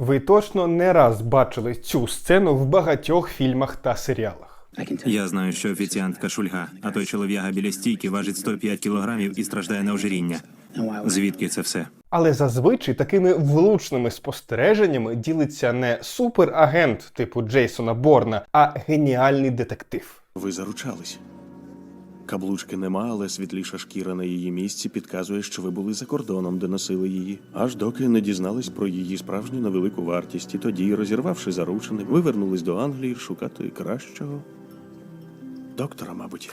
Ви точно не раз бачили цю сцену в багатьох фільмах та серіалах. Я знаю, що офіціантка шульга, а той чолов'яга біля стійки важить 105 кілограмів і страждає на ожиріння. Звідки це все? Але зазвичай такими влучними спостереженнями ділиться не суперагент типу Джейсона Борна, а геніальний детектив. Ви заручались. Каблучки нема, але світліша шкіра на її місці підказує, що ви були за кордоном, де носили її, аж доки не дізнались про її справжню невелику вартість, і тоді, розірвавши заручини, ви вернулись до Англії шукати кращого доктора, мабуть.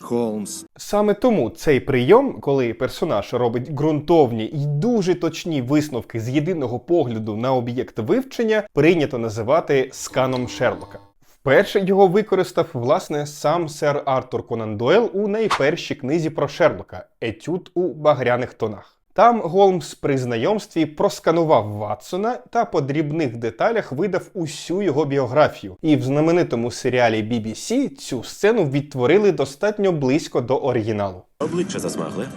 Холмс. Саме тому цей прийом, коли персонаж робить ґрунтовні і дуже точні висновки з єдиного погляду на об'єкт вивчення, прийнято називати сканом Шерлока. Вперше його використав власне сам сер Артур Конан Дойл у найпершій книзі про Шерлока Етюд у багряних тонах. Там Голмс при знайомстві просканував Ватсона та по дрібних деталях видав усю його біографію. І в знаменитому серіалі BBC цю сцену відтворили достатньо близько до оригіналу. Обличчя засмагле,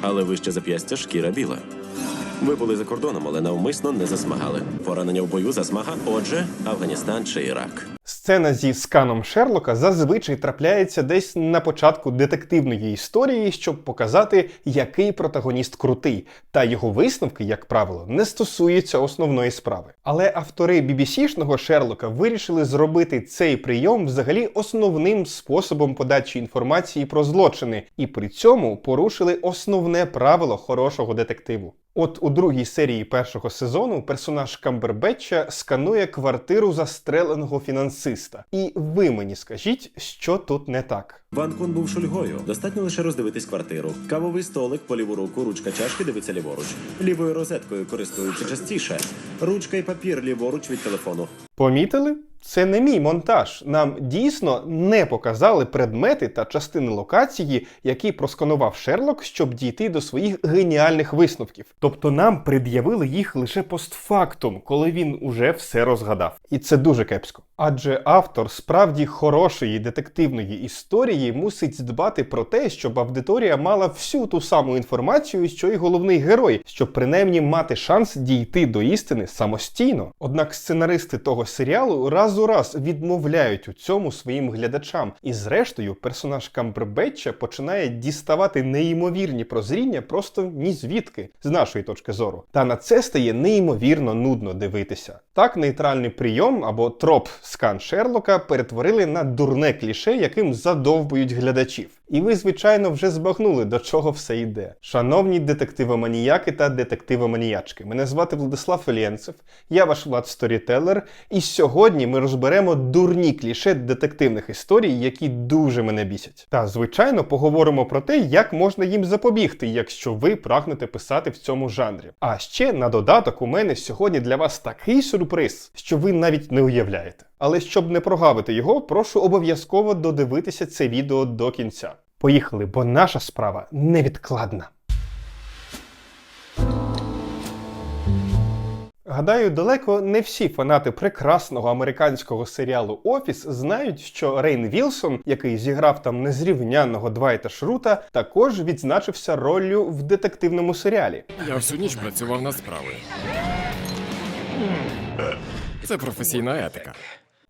але вище зап'ястя шкіра біла. Ви були за кордоном, але навмисно не засмагали. Поранення в бою засмага. Отже, Афганістан чи Ірак. Сцена зі сканом Шерлока зазвичай трапляється десь на початку детективної історії, щоб показати, який протагоніст крутий, та його висновки, як правило, не стосуються основної справи. Але автори BBC-шного Шерлока вирішили зробити цей прийом взагалі основним способом подачі інформації про злочини, і при цьому порушили основне правило хорошого детективу. От у другій серії першого сезону персонаж Камбербетча сканує квартиру застреленого фінансиста. І ви мені скажіть, що тут не так. Ван Кун був шульгою. Достатньо лише роздивитись квартиру. Кавовий столик по ліву руку, ручка чашки дивиться ліворуч. Лівою розеткою користуються частіше. Ручка і папір ліворуч від телефону. Помітили? Це не мій монтаж. Нам дійсно не показали предмети та частини локації, які просканував Шерлок, щоб дійти до своїх геніальних висновків. Тобто нам пред'явили їх лише постфактум, коли він уже все розгадав. І це дуже кепсько. Адже автор справді хорошої детективної історії мусить дбати про те, щоб аудиторія мала всю ту саму інформацію, що й головний герой, щоб принаймні мати шанс дійти до істини самостійно. Однак сценаристи того серіалу раз у раз відмовляють у цьому своїм глядачам, і зрештою персонаж Камбербетча починає діставати неймовірні прозріння просто ні звідки, з нашої точки зору. Та на це стає неймовірно нудно дивитися. Так, нейтральний прийом або троп скан Шерлока перетворили на дурне кліше, яким задовбують глядачів. І ви, звичайно, вже збагнули, до чого все йде. Шановні детективоманіяки та детективоманіячки, мене звати Владислав Фелєнцев, я ваш Влад Сторітелер, і сьогодні ми розберемо дурні кліше детективних історій, які дуже мене бісять. Та, звичайно, поговоримо про те, як можна їм запобігти, якщо ви прагнете писати в цьому жанрі. А ще на додаток у мене сьогодні для вас такий сюрприз, що ви навіть не уявляєте. Але щоб не прогавити його, прошу обов'язково додивитися це відео до кінця. Поїхали, бо наша справа невідкладна. Гадаю, далеко не всі фанати прекрасного американського серіалу Офіс знають, що Рейн Вілсон, який зіграв там незрівнянного Двайта Шрута, також відзначився роллю в детективному серіалі. Я всю ніч працював над справою. Це професійна етика.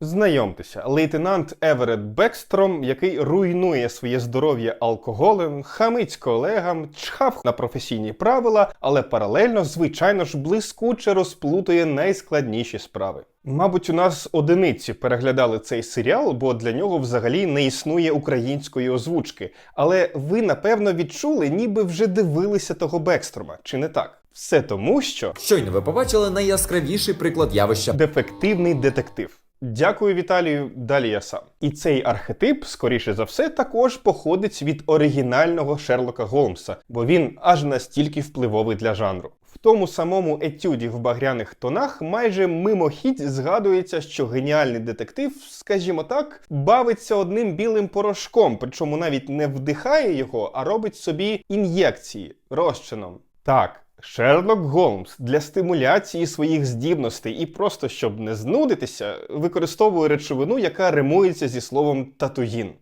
Знайомтеся, лейтенант Еверет Бекстром, який руйнує своє здоров'я алкоголем, хамить колегам, чхав на професійні правила, але паралельно, звичайно ж, блискуче розплутує найскладніші справи. Мабуть, у нас одиниці переглядали цей серіал, бо для нього взагалі не існує української озвучки. Але ви напевно відчули, ніби вже дивилися того Бекстрома, чи не так? Все тому, що Щойно ви побачили найяскравіший приклад явища дефективний детектив. Дякую, Віталію. Далі я сам. І цей архетип, скоріше за все, також походить від оригінального Шерлока Голмса, бо він аж настільки впливовий для жанру. В тому самому етюді в багряних тонах майже мимохідь згадується, що геніальний детектив, скажімо так, бавиться одним білим порошком, причому навіть не вдихає його, а робить собі ін'єкції розчином. Так. Шерлок Голмс для стимуляції своїх здібностей і просто щоб не знудитися, використовує речовину, яка римується зі словом татуїн.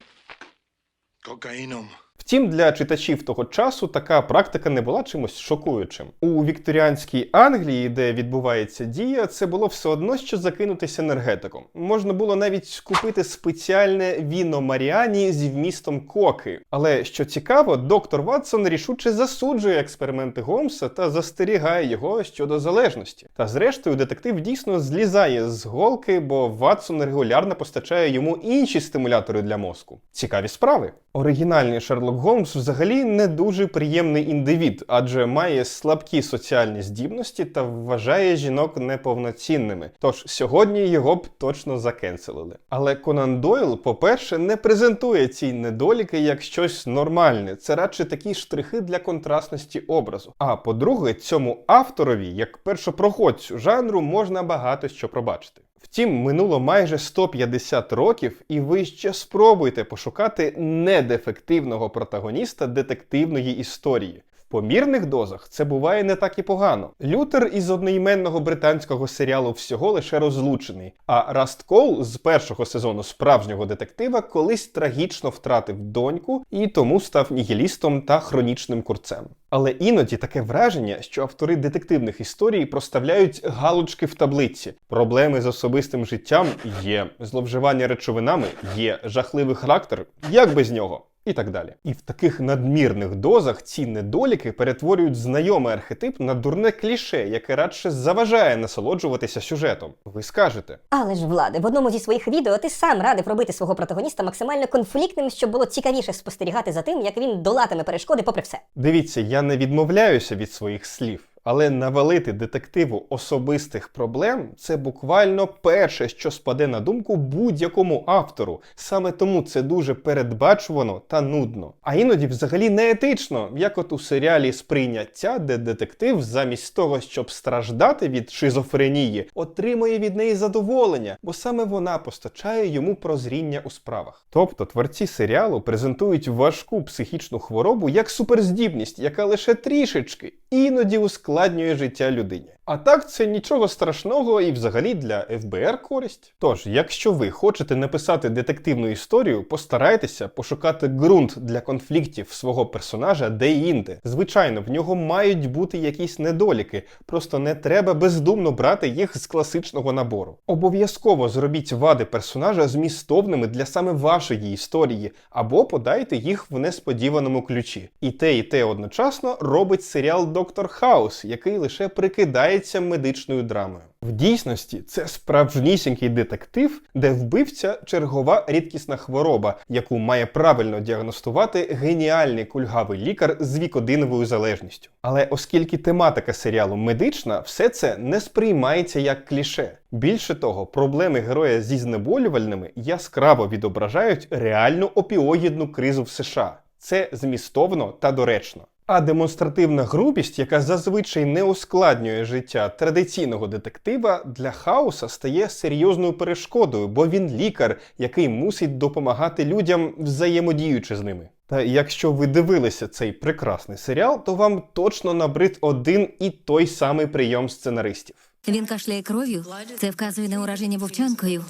Кокаїном. Втім, для читачів того часу така практика не була чимось шокуючим. У вікторіанській Англії, де відбувається дія, це було все одно, що закинутися енергетиком. Можна було навіть купити спеціальне віно Маріані зі вмістом коки. Але що цікаво, доктор Ватсон рішуче засуджує експерименти Голмса та застерігає його щодо залежності. Та зрештою, детектив дійсно злізає з голки, бо Ватсон регулярно постачає йому інші стимулятори для мозку. Цікаві справи. Оригінальний Шерлок Голмс взагалі не дуже приємний індивід, адже має слабкі соціальні здібності та вважає жінок неповноцінними. Тож сьогодні його б точно закенселили. Але Конан Дойл, по-перше, не презентує ці недоліки як щось нормальне. Це радше такі штрихи для контрастності образу. А по-друге, цьому авторові, як першопроходцю жанру, можна багато що пробачити. Втім, минуло майже 150 років, і ви ще спробуйте пошукати недефективного протагоніста детективної історії. Помірних дозах це буває не так і погано. Лютер із одноіменного британського серіалу всього лише розлучений, а Раст Кол з першого сезону справжнього детектива колись трагічно втратив доньку і тому став нігілістом та хронічним курцем. Але іноді таке враження, що автори детективних історій проставляють галочки в таблиці. Проблеми з особистим життям є, зловживання речовинами є, жахливий характер, як без нього. І так далі. І в таких надмірних дозах ці недоліки перетворюють знайомий архетип на дурне кліше, яке радше заважає насолоджуватися сюжетом. Ви скажете, Але ж влади, в одному зі своїх відео ти сам радив робити свого протагоніста максимально конфліктним, щоб було цікавіше спостерігати за тим, як він долатиме перешкоди попри все. Дивіться, я не відмовляюся від своїх слів, але навалити детективу особистих проблем це буквально перше, що спаде на думку будь-якому автору. Саме тому це дуже передбачувано та нудно. А іноді взагалі не етично, як от у серіалі сприйняття, де детектив замість того, щоб страждати від шизофренії, отримує від неї задоволення, бо саме вона постачає йому прозріння у справах. Тобто творці серіалу презентують важку психічну хворобу як суперздібність, яка лише трішечки іноді ускладнює життя людині. А так це нічого страшного і взагалі для ФБР користь. Тож, якщо ви хочете написати детективну історію, постарайтеся пошукати ґрунт для конфліктів свого персонажа де-інде. Звичайно, в нього мають бути якісь недоліки, просто не треба бездумно брати їх з класичного набору. Обов'язково зробіть вади персонажа змістовними для саме вашої історії, або подайте їх в несподіваному ключі. І те, і те одночасно робить серіал Доктор Хаус, який лише прикидається медичною драмою. В дійсності це справжнісінький детектив, де вбивця чергова рідкісна хвороба, яку має правильно діагностувати геніальний кульгавий лікар з вікодиновою залежністю. Але оскільки тематика серіалу медична, все це не сприймається як кліше. Більше того, проблеми героя зі знеболювальними яскраво відображають реальну опіоїдну кризу в США. Це змістовно та доречно. А демонстративна грубість, яка зазвичай не ускладнює життя традиційного детектива, для хаоса стає серйозною перешкодою, бо він лікар, який мусить допомагати людям, взаємодіючи з ними. Та якщо ви дивилися цей прекрасний серіал, то вам точно набрид один і той самий прийом сценаристів. Він кашляє кров'ю. Це вказує на ураження вовчанкою.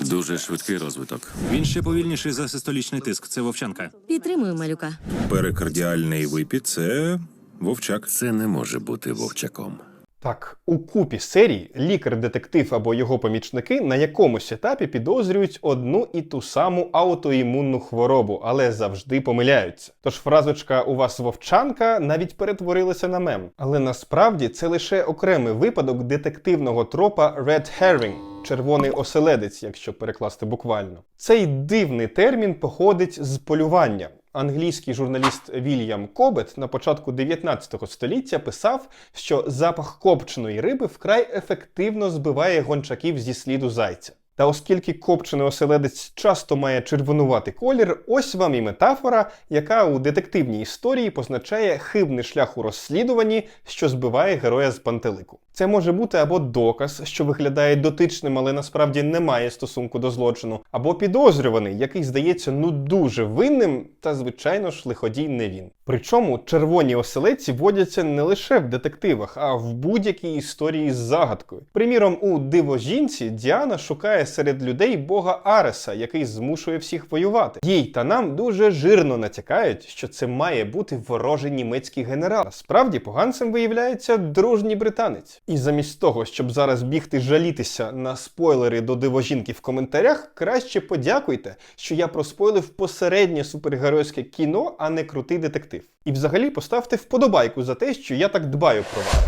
Дуже швидкий розвиток. Він ще повільніший за систолічний тиск. Це вовчанка. Підтримую малюка. Перикардіальний випід це вовчак. Це не може бути вовчаком. Так, у купі серій лікар-детектив або його помічники на якомусь етапі підозрюють одну і ту саму аутоімунну хворобу, але завжди помиляються. Тож фразочка у вас вовчанка навіть перетворилася на мем. Але насправді це лише окремий випадок детективного тропа Red Herring – червоний оселедець, якщо перекласти буквально. Цей дивний термін походить з полювання. Англійський журналіст Вільям Кобет на початку 19 століття писав, що запах копченої риби вкрай ефективно збиває гончаків зі сліду зайця. Та оскільки копчений оселедець часто має червонуватий колір, ось вам і метафора, яка у детективній історії позначає хибний шлях у розслідуванні, що збиває героя з пантелику. Це може бути або доказ, що виглядає дотичним, але насправді не має стосунку до злочину, або підозрюваний, який здається ну дуже винним, та звичайно ж лиходій не він. Причому червоні оселедці водяться не лише в детективах, а в будь-якій історії з загадкою. Приміром, у дивожінці Діана шукає серед людей бога Ареса, який змушує всіх воювати. Їй та нам дуже жирно натякають, що це має бути ворожий німецький генерал. Насправді поганцем виявляється дружній британець. І замість того, щоб зараз бігти жалітися на спойлери до дивожінки в коментарях, краще подякуйте, що я проспойлив посереднє супергеройське кіно, а не крутий детектив. І взагалі поставте вподобайку за те, що я так дбаю про вас.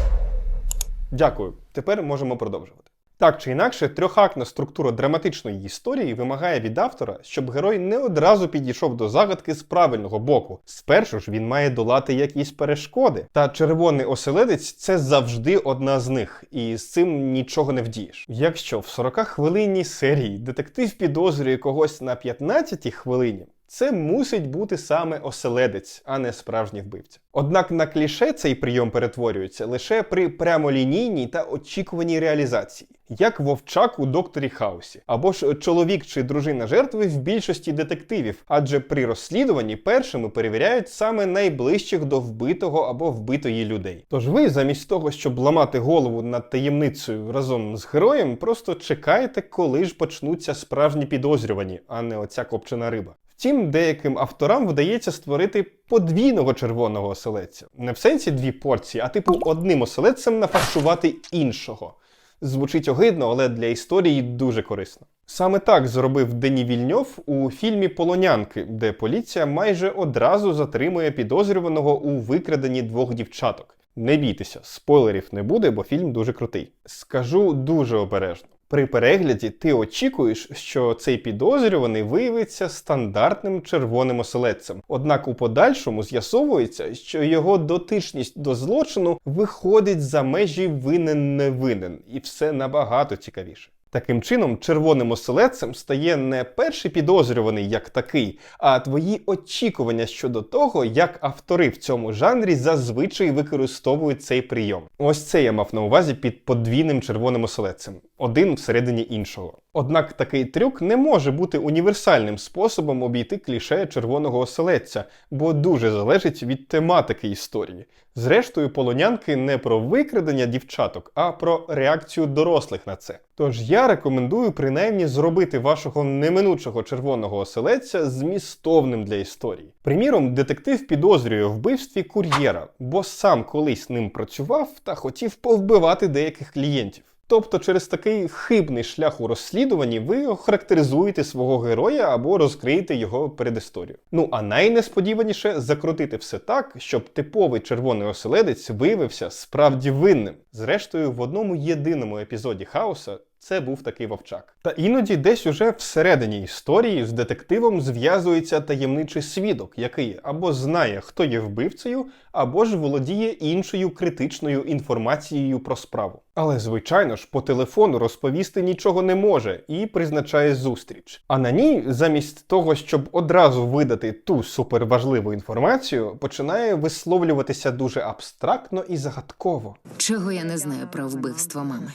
Дякую. Тепер можемо продовжувати. Так чи інакше, трьохактна структура драматичної історії вимагає від автора, щоб герой не одразу підійшов до загадки з правильного боку. Спершу ж він має долати якісь перешкоди. Та червоний оселедець це завжди одна з них, і з цим нічого не вдієш. Якщо в 40 хвилинній серії детектив підозрює когось на 15 хвилині. Це мусить бути саме оселедець, а не справжній вбивця. Однак на кліше цей прийом перетворюється лише при прямолінійній та очікуваній реалізації, як вовчак у докторі Хаусі, або ж чоловік чи дружина жертви в більшості детективів, адже при розслідуванні першими перевіряють саме найближчих до вбитого або вбитої людей. Тож ви, замість того, щоб ламати голову над таємницею разом з героєм, просто чекаєте, коли ж почнуться справжні підозрювані, а не оця копчена риба. Втім, деяким авторам вдається створити подвійного червоного оселедця. Не в сенсі дві порції, а типу одним оселедцем нафаршувати іншого. Звучить огидно, але для історії дуже корисно. Саме так зробив Дені Вільньов у фільмі Полонянки, де поліція майже одразу затримує підозрюваного у викраденні двох дівчаток. Не бійтеся, спойлерів не буде, бо фільм дуже крутий. Скажу дуже обережно. При перегляді ти очікуєш, що цей підозрюваний виявиться стандартним червоним оселедцем. Однак у подальшому з'ясовується, що його дотичність до злочину виходить за межі винен не винен, і все набагато цікавіше. Таким чином, червоним оселедцем стає не перший підозрюваний як такий, а твої очікування щодо того, як автори в цьому жанрі зазвичай використовують цей прийом. Ось це я мав на увазі під подвійним червоним оселедцем, один всередині іншого. Однак такий трюк не може бути універсальним способом обійти кліше червоного оселедця, бо дуже залежить від тематики історії. Зрештою, полонянки не про викрадення дівчаток, а про реакцію дорослих на це. Тож я рекомендую принаймні зробити вашого неминучого червоного оселедця змістовним для історії. Приміром, детектив підозрює вбивстві кур'єра, бо сам колись ним працював та хотів повбивати деяких клієнтів. Тобто через такий хибний шлях у розслідуванні ви охарактеризуєте свого героя або розкриєте його передісторію. Ну а найнесподіваніше закрутити все так, щоб типовий червоний оселедець виявився справді винним. Зрештою, в одному єдиному епізоді хаоса це був такий вовчак. Та іноді десь уже всередині історії з детективом зв'язується таємничий свідок, який або знає, хто є вбивцею, або ж володіє іншою критичною інформацією про справу. Але, звичайно ж, по телефону розповісти нічого не може і призначає зустріч. А на ній, замість того, щоб одразу видати ту суперважливу інформацію, починає висловлюватися дуже абстрактно і загадково. Чого я не знаю про вбивство мами?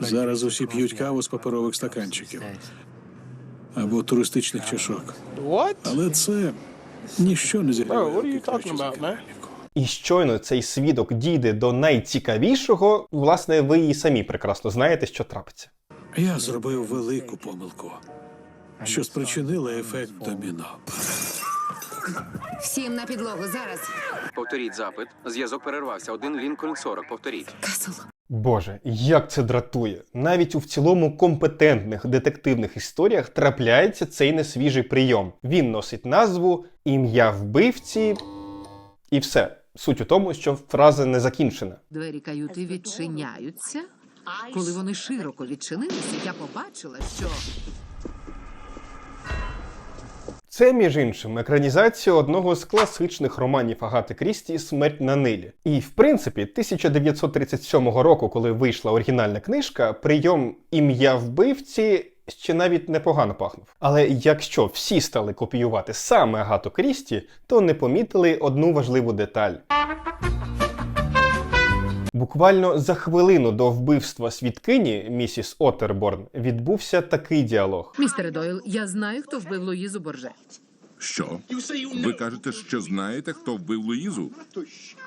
Зараз усі п'ють каву з паперових стаканчиків або туристичних чашок. Але це ніщо не зіграє. І щойно цей свідок дійде до найцікавішого, власне, ви і самі прекрасно знаєте, що трапиться. Я зробив велику помилку, що спричинила ефект доміно. Всім на підлогу зараз. Повторіть запит. Зв'язок перервався. Один Лінкольн 40. Повторіть. Касл. Боже, як це дратує! Навіть у в цілому компетентних детективних історіях трапляється цей несвіжий прийом. Він носить назву ім'я вбивці, і все. Суть у тому, що фраза не закінчена. Двері каюти відчиняються. Коли вони широко відчинилися, я побачила, що Це, між іншим, екранізація одного з класичних романів Агати Крісті Смерть на Нилі. І в принципі, 1937 року, коли вийшла оригінальна книжка, прийом ім'я вбивці. Ще навіть непогано пахнув. Але якщо всі стали копіювати саме Агату Крісті, то не помітили одну важливу деталь. Буквально за хвилину до вбивства свідкині місіс Отерборн відбувся такий діалог. містере Дойл, я знаю, хто вбив Луїзу Борже. Що? Ви кажете, що знаєте, хто вбив Луїзу?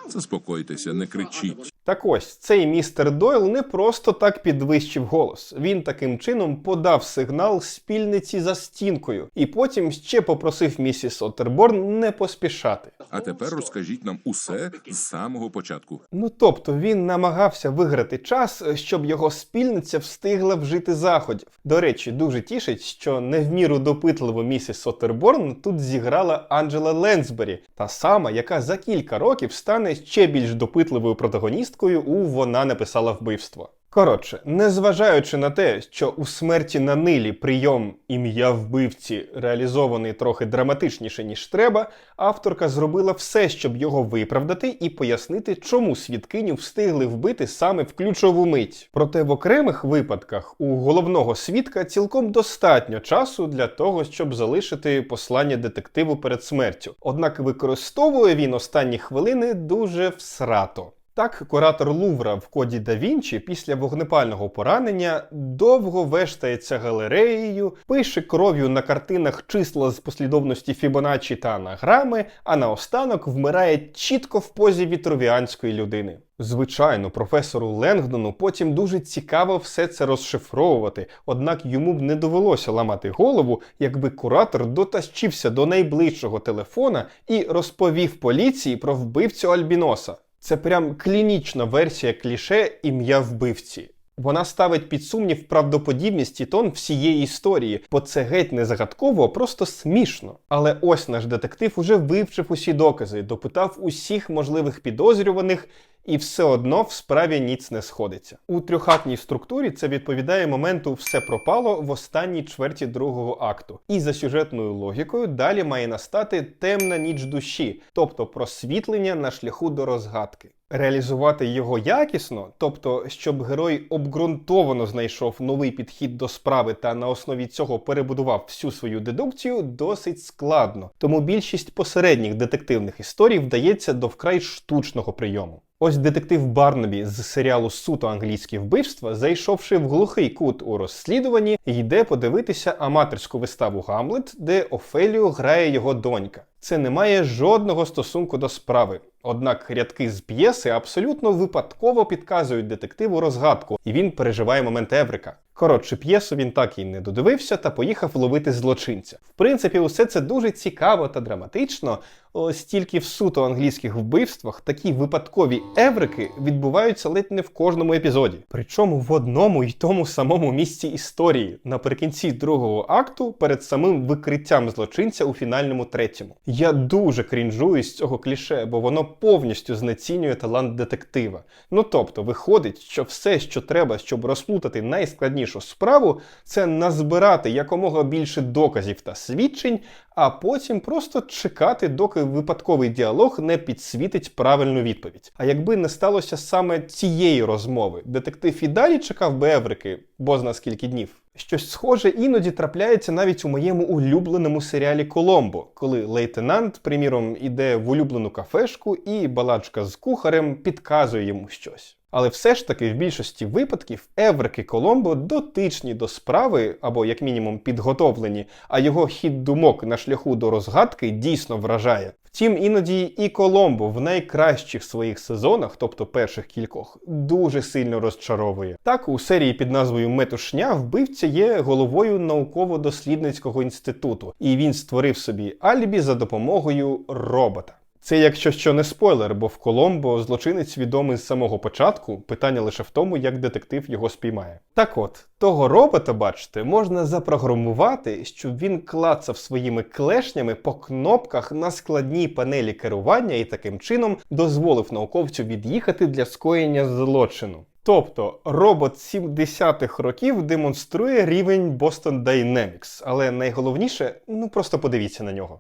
Заспокойтеся, не кричіть. Так ось цей містер Дойл не просто так підвищив голос. Він таким чином подав сигнал спільниці за стінкою, і потім ще попросив місіс Отерборн не поспішати. А тепер розкажіть нам усе з самого початку. Ну тобто він намагався виграти час, щоб його спільниця встигла вжити заходів. До речі, дуже тішить, що не в міру допитливу місіс Отерборн тут зіграла Анджела Ленсбері, та сама, яка за кілька років стане ще більш допитливою протагоністкою у вона написала вбивство. Коротше, незважаючи на те, що у смерті на нилі прийом ім'я вбивці реалізований трохи драматичніше, ніж треба, авторка зробила все, щоб його виправдати і пояснити, чому свідкиню встигли вбити саме в ключову мить. Проте в окремих випадках у головного свідка цілком достатньо часу для того, щоб залишити послання детективу перед смертю. Однак використовує він останні хвилини дуже всрато. Так, куратор Лувра в коді да Вінчі після вогнепального поранення довго вештається галереєю, пише кров'ю на картинах числа з послідовності Фібоначчі та анаграми, а наостанок вмирає чітко в позі вітровіанської людини. Звичайно, професору Ленгдону потім дуже цікаво все це розшифровувати, однак йому б не довелося ламати голову, якби куратор дотащився до найближчого телефона і розповів поліції про вбивцю Альбіноса. Це прям клінічна версія кліше ім'я вбивці. Вона ставить під сумнів правдоподібність і тон всієї історії, бо це геть не загадково, а просто смішно. Але ось наш детектив уже вивчив усі докази, допитав усіх можливих підозрюваних, і все одно в справі ніц не сходиться. У трьохактній структурі це відповідає моменту все пропало в останній чверті другого акту. І за сюжетною логікою далі має настати темна ніч душі, тобто просвітлення на шляху до розгадки. Реалізувати його якісно, тобто, щоб герой обґрунтовано знайшов новий підхід до справи та на основі цього перебудував всю свою дедукцію, досить складно. Тому більшість посередніх детективних історій вдається до вкрай штучного прийому. Ось детектив Барнабі з серіалу Суто англійські вбивства, зайшовши в глухий кут у розслідуванні, йде подивитися аматорську виставу Гамлет, де Офелію грає його донька. Це не має жодного стосунку до справи. Однак рядки з п'єси абсолютно випадково підказують детективу розгадку, і він переживає момент Еврика. Коротше, п'єсу він так і не додивився та поїхав ловити злочинця. В принципі, усе це дуже цікаво та драматично. Ось тільки в суто англійських вбивствах такі випадкові еврики відбуваються ледь не в кожному епізоді. Причому в одному й тому самому місці історії, наприкінці другого акту, перед самим викриттям злочинця у фінальному третьому. Я дуже крінжую з цього кліше, бо воно повністю знецінює талант детектива. Ну тобто, виходить, що все, що треба, щоб розплутати найскладнішу справу, це назбирати якомога більше доказів та свідчень, а потім просто чекати, доки випадковий діалог не підсвітить правильну відповідь. А якби не сталося саме цієї розмови, детектив і далі чекав би Еврики, бо зна скільки днів. Щось схоже іноді трапляється навіть у моєму улюбленому серіалі Коломбо, коли лейтенант, приміром, іде в улюблену кафешку і балачка з кухарем підказує йому щось. Але все ж таки в більшості випадків Еврики Коломбо дотичні до справи, або як мінімум підготовлені, а його хід думок на шляху до розгадки дійсно вражає. Втім, іноді і Коломбо в найкращих своїх сезонах, тобто перших кількох, дуже сильно розчаровує. Так, у серії під назвою Метушня вбивця є головою науково-дослідницького інституту, і він створив собі альбі за допомогою робота. Це якщо що не спойлер, бо в Коломбо злочинець відомий з самого початку, питання лише в тому, як детектив його спіймає. Так от, того робота, бачите, можна запрограмувати, щоб він клацав своїми клешнями по кнопках на складній панелі керування і таким чином дозволив науковцю від'їхати для скоєння злочину. Тобто робот 70-х років демонструє рівень Boston Dynamics, але найголовніше, ну просто подивіться на нього.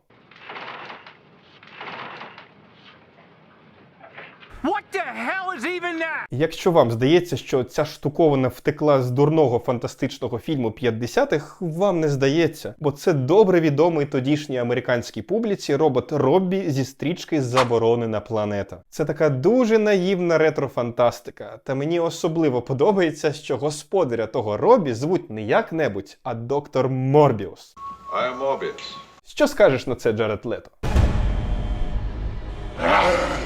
Якщо вам здається, що ця штуковина втекла з дурного фантастичного фільму 50-х, вам не здається, бо це добре відомий тодішній американській публіці робот Роббі зі стрічки Заборонена планета. Це така дуже наївна ретро-фантастика. Та мені особливо подобається, що господаря того Робі звуть не як-небудь, а доктор Морбіус. I am Morbius. Що скажеш на це, Джаред Лето?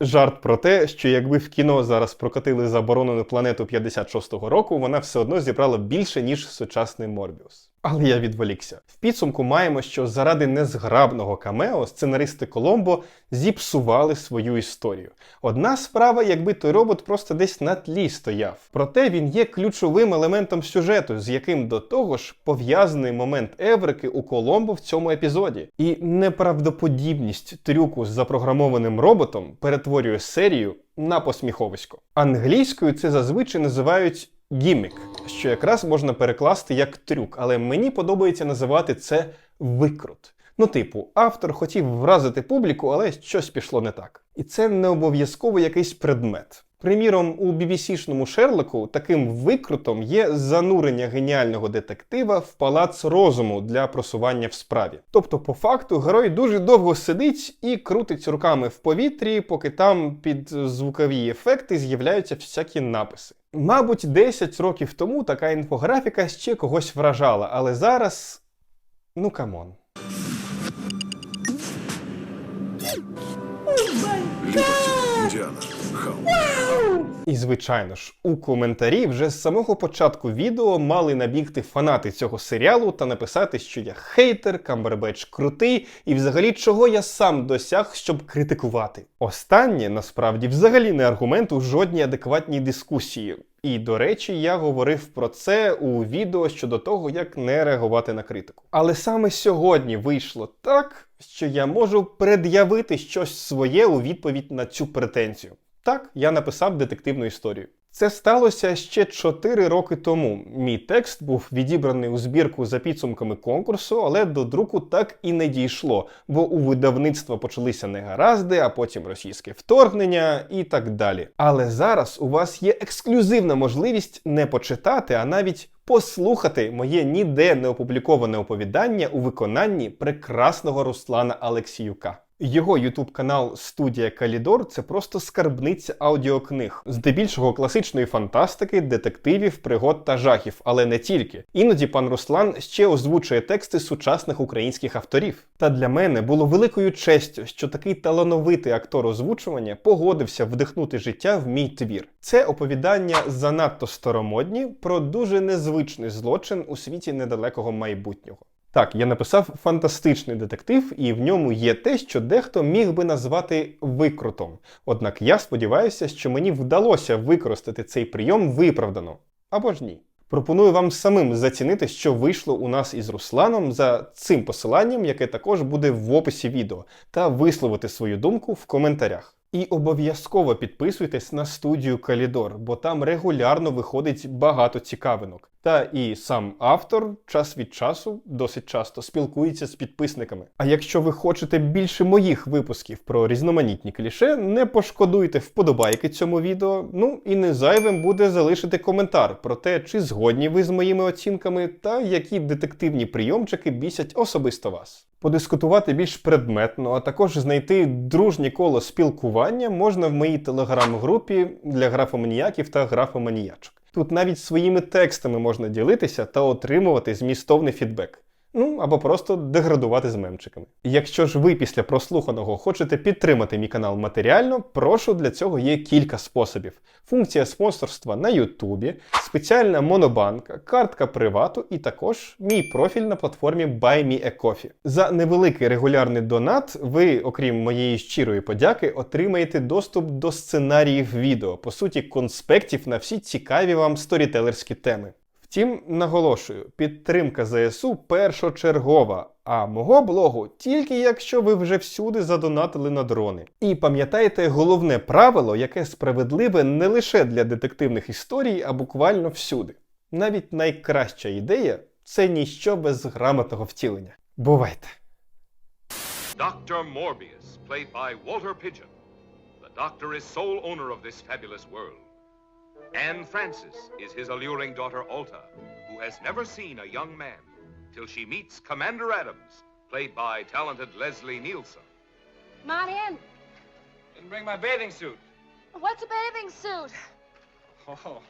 Жарт про те, що якби в кіно зараз прокатили заборонену планету 56-го року, вона все одно зібрала більше, ніж сучасний Морбіус. Але я відволікся. В підсумку маємо, що заради незграбного камео сценаристи Коломбо зіпсували свою історію. Одна справа, якби той робот просто десь на тлі стояв. Проте він є ключовим елементом сюжету, з яким до того ж пов'язаний момент Еврики у Коломбо в цьому епізоді. І неправдоподібність трюку з запрограмованим роботом перетворює серію на посміховисько. Англійською це зазвичай називають гіммік, що якраз можна перекласти як трюк, але мені подобається називати це викрут. Ну, типу, автор хотів вразити публіку, але щось пішло не так. І це не обов'язково якийсь предмет. Приміром, у BBC-шному Шерлоку таким викрутом є занурення геніального детектива в палац розуму для просування в справі. Тобто, по факту, герой дуже довго сидить і крутить руками в повітрі, поки там під звукові ефекти з'являються всякі написи. Мабуть, 10 років тому така інфографіка ще когось вражала, але зараз. Ну камон. Індіана. І звичайно ж, у коментарі вже з самого початку відео мали набігти фанати цього серіалу та написати, що я хейтер, Камбербеч крутий, і взагалі чого я сам досяг, щоб критикувати. Останнє насправді взагалі не аргумент у жодній адекватній дискусії. І до речі, я говорив про це у відео щодо того, як не реагувати на критику. Але саме сьогодні вийшло так, що я можу пред'явити щось своє у відповідь на цю претензію. Так, я написав детективну історію. Це сталося ще 4 роки тому. Мій текст був відібраний у збірку за підсумками конкурсу, але до друку так і не дійшло, бо у видавництва почалися негаразди, а потім російське вторгнення і так далі. Але зараз у вас є ексклюзивна можливість не почитати, а навіть послухати моє ніде не опубліковане оповідання у виконанні прекрасного Руслана Алексіюка. Його ютуб канал Студія Калідор це просто скарбниця аудіокниг, здебільшого класичної фантастики, детективів, пригод та жахів, але не тільки. Іноді пан Руслан ще озвучує тексти сучасних українських авторів. Та для мене було великою честю, що такий талановитий актор озвучування погодився вдихнути життя в мій твір. Це оповідання занадто старомодні про дуже незвичний злочин у світі недалекого майбутнього. Так, я написав фантастичний детектив, і в ньому є те, що дехто міг би назвати викрутом. Однак я сподіваюся, що мені вдалося використати цей прийом виправдано. Або ж ні. Пропоную вам самим зацінити, що вийшло у нас із Русланом за цим посиланням, яке також буде в описі відео, та висловити свою думку в коментарях. І обов'язково підписуйтесь на студію Калідор, бо там регулярно виходить багато цікавинок. Та і сам автор час від часу досить часто спілкується з підписниками. А якщо ви хочете більше моїх випусків про різноманітні кліше, не пошкодуйте вподобайки цьому відео. Ну і не зайвим буде залишити коментар про те, чи згодні ви з моїми оцінками, та які детективні прийомчики бісять особисто вас. Подискутувати більш предметно, а також знайти дружнє коло спілкування можна в моїй телеграм-групі для графоманіяків та графоманіячок. Тут навіть своїми текстами можна ділитися та отримувати змістовний фідбек. Ну або просто деградувати з мемчиками. Якщо ж ви після прослуханого хочете підтримати мій канал матеріально, прошу для цього є кілька способів: функція спонсорства на Ютубі, спеціальна монобанка, картка привату і також мій профіль на платформі BuyMeACoffee. За невеликий регулярний донат, ви, окрім моєї щирої подяки, отримаєте доступ до сценаріїв відео, по суті, конспектів на всі цікаві вам сторітелерські теми. Втім, наголошую, підтримка ЗСУ першочергова, а мого блогу тільки якщо ви вже всюди задонатили на дрони. І пам'ятайте головне правило, яке справедливе не лише для детективних історій, а буквально всюди. Навіть найкраща ідея це ніщо без грамотного втілення. Бувайте! Dr. Morbius, played by Walter Pigeon. The doctor is sole owner of this fabulous world. Anne Francis is his alluring daughter Alta, who has never seen a young man till she meets Commander Adams, played by talented Leslie Nielsen. in Didn't bring my bathing suit. what's a bathing suit? Oh,